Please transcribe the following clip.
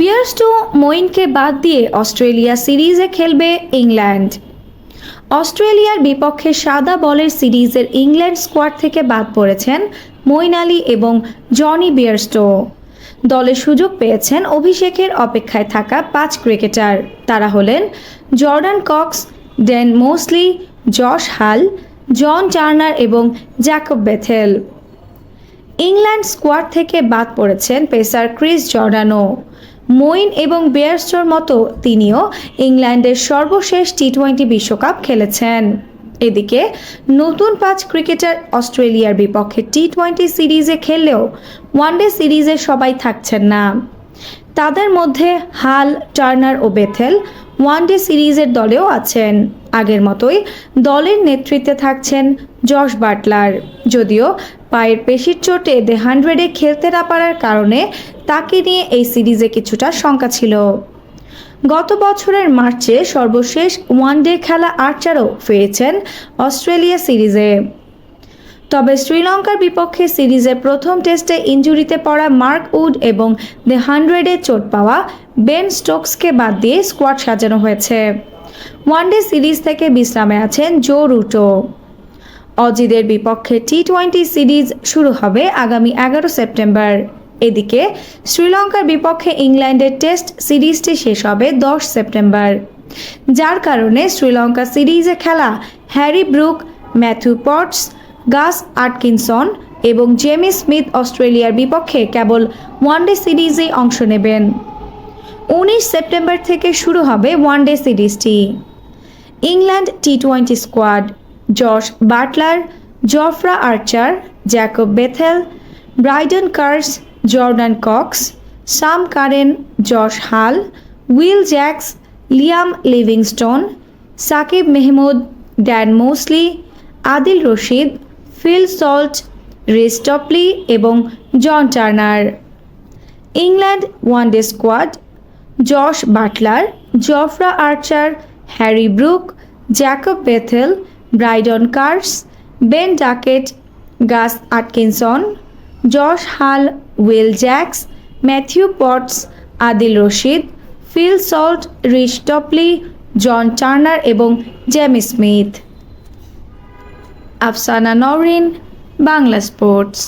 বিয়ার্সটো মইনকে বাদ দিয়ে অস্ট্রেলিয়া সিরিজে খেলবে ইংল্যান্ড। অস্ট্রেলিয়ার বিপক্ষে সাদা বলের সিরিজের ইংল্যান্ড স্কোয়াড থেকে বাদ পড়েছেন মইন আলী এবং জনি বিয়ারস্টো। দলে সুযোগ পেয়েছেন অভিষেকের অপেক্ষায় থাকা পাঁচ ক্রিকেটার। তারা হলেন Jordan Cox Dan Mosley, Josh Hull, John Turner এবং জ্যাকব বেথেল। ইংল্যান্ড স্কোয়াড থেকে বাদ পড়েছেন পেসার ক্রিস জর্ডানো মইন এবং বেয়ারস্টোর মতো তিনিও ইংল্যান্ডের সর্বশেষ টি টোয়েন্টি বিশ্বকাপ খেলেছেন। এদিকে, নতুন পাঁচ ক্রিকেটার অস্ট্রেলিয়ার বিপক্ষে টি টোয়েন্টি সিরিজে খেললেও ওয়ানডে সিরিজে সবাই থাকছেন না। তাদের মধ্যে হাল, টার্নার ও বেথেল ওয়ানডে সিরিজের দলেও আছেন। আগের মতোই দলের নেতৃত্বে থাকছেন জশ বাটলার। যদিও পায়ের পেশির চোটে দ্য হান্ড্রেডে খেলতে না পারার কারণে তাকে নিয়ে এই সিরিজে কিছুটা শঙ্কা ছিল। গত বছরের মার্চে সর্বশেষ ওয়ানডে খেলা আর্চারও ফিরেছেন অস্ট্রেলিয়া সিরিজে। তবে শ্রীলঙ্কার বিপক্ষে সিরিজের প্রথম টেস্টে ইঞ্জুরিতে পড়া মার্ক উড এবং দ্য হান্ড্রেডে চোট পাওয়া বেন স্টোকসকে বাদ দিয়ে স্কোয়াড সাজানো হয়েছে। ওয়ানডে সিরিজ থেকে বিশ্রামে আছেন জো রুটো। অজিদের বিপক্ষে টি টোয়েন্টি সিরিজ শুরু হবে আগামী এগারো সেপ্টেম্বর। এদিকে, শ্রীলঙ্কার বিপক্ষে ইংল্যান্ডের টেস্ট সিরিজটি শেষ হবে দশ সেপ্টেম্বর। যার কারণে শ্রীলঙ্কা সিরিজে খেলা Harry Brook, Matthew Potts Gus Atkinson এবং জেমি স্মিথ অস্ট্রেলিয়ার বিপক্ষে কেবল ওয়ানডে সিরিজে অংশ নেবেন। উনিশ সেপ্টেম্বর থেকে শুরু হবে ওয়ানডে সিরিজটি। England T twenty squad, Josh Buttler, Jofra Archer, Jacob Bethell, Brydon Carse, Jordan Cox, Sam Curran, Josh Hull, Will Jacks, Liam Livingstone, Saqib Mahmood, Dan Mosley, Adil Rashid Phil Salt, Reece Topley এবং John Turner. England one day squad, Josh Buttler, Jofra Archer, Harry Brook, Jacob Bethell, Brydon Carse, Ben Duckett, Gus Atkinson, Josh Hull, Will Jacks, Matthew Potts, Adil Rashid, Phil Salt Reece Topley, John Turner এবং Jamie Smith. Afsana Norin Bangla sports